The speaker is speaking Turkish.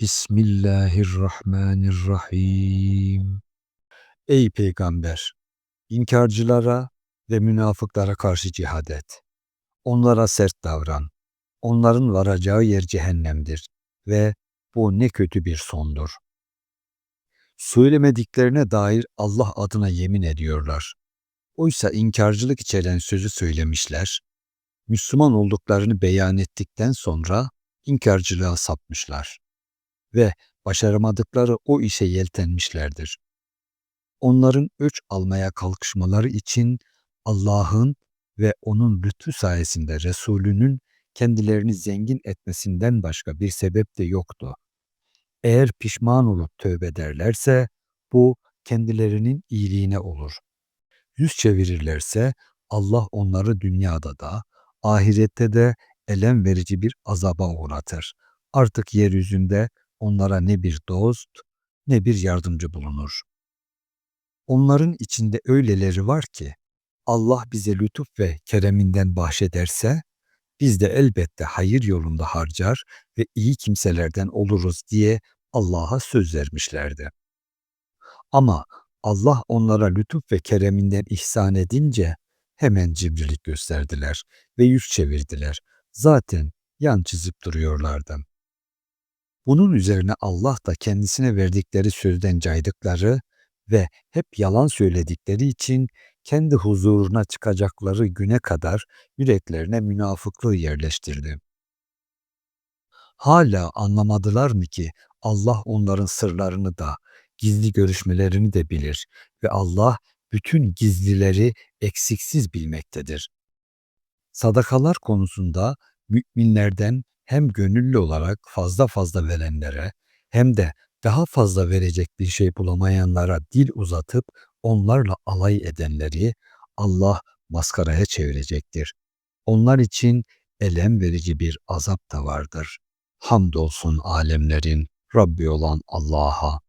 Bismillahirrahmanirrahim. Ey peygamber! İnkarcılara ve münafıklara karşı cihad et. Onlara sert davran. Onların varacağı yer cehennemdir ve bu ne kötü bir sondur. Söylemediklerine dair Allah adına yemin ediyorlar. Oysa inkarcılık içeren sözü söylemişler, Müslüman olduklarını beyan ettikten sonra inkarcılığa sapmışlar ve başaramadıkları o işe yeltenmişlerdir. Onların öç almaya kalkışmaları için Allah'ın ve onun lütfu sayesinde Resulünün kendilerini zengin etmesinden başka bir sebep de yoktu. Eğer pişman olup tövbe ederlerse bu kendilerinin iyiliğine olur. Yüz çevirirlerse Allah onları dünyada da ahirette de elem verici bir azaba uğratır. Artık yeryüzünde onlara ne bir dost ne bir yardımcı bulunur. Onların içinde öyleleri var ki Allah bize lütuf ve kereminden bahşederse biz de elbette hayır yolunda harcar ve iyi kimselerden oluruz diye Allah'a söz vermişlerdi. Ama Allah onlara lütuf ve kereminden ihsan edince hemen cimrilik gösterdiler ve yüz çevirdiler. Zaten yan çizip duruyorlardı. Bunun üzerine Allah da kendisine verdikleri sözden caydıkları ve hep yalan söyledikleri için kendi huzuruna çıkacakları güne kadar yüreklerine münafıklığı yerleştirdi. Hala anlamadılar mı ki Allah onların sırlarını da, gizli görüşmelerini de bilir ve Allah bütün gizlileri eksiksiz bilmektedir. Sadakalar konusunda müminlerden hem gönüllü olarak fazla fazla verenlere hem de daha fazla verecek bir şey bulamayanlara dil uzatıp onlarla alay edenleri Allah maskaraya çevirecektir. Onlar için elem verici bir azap da vardır. Hamdolsun alemlerin Rabbi olan Allah'a.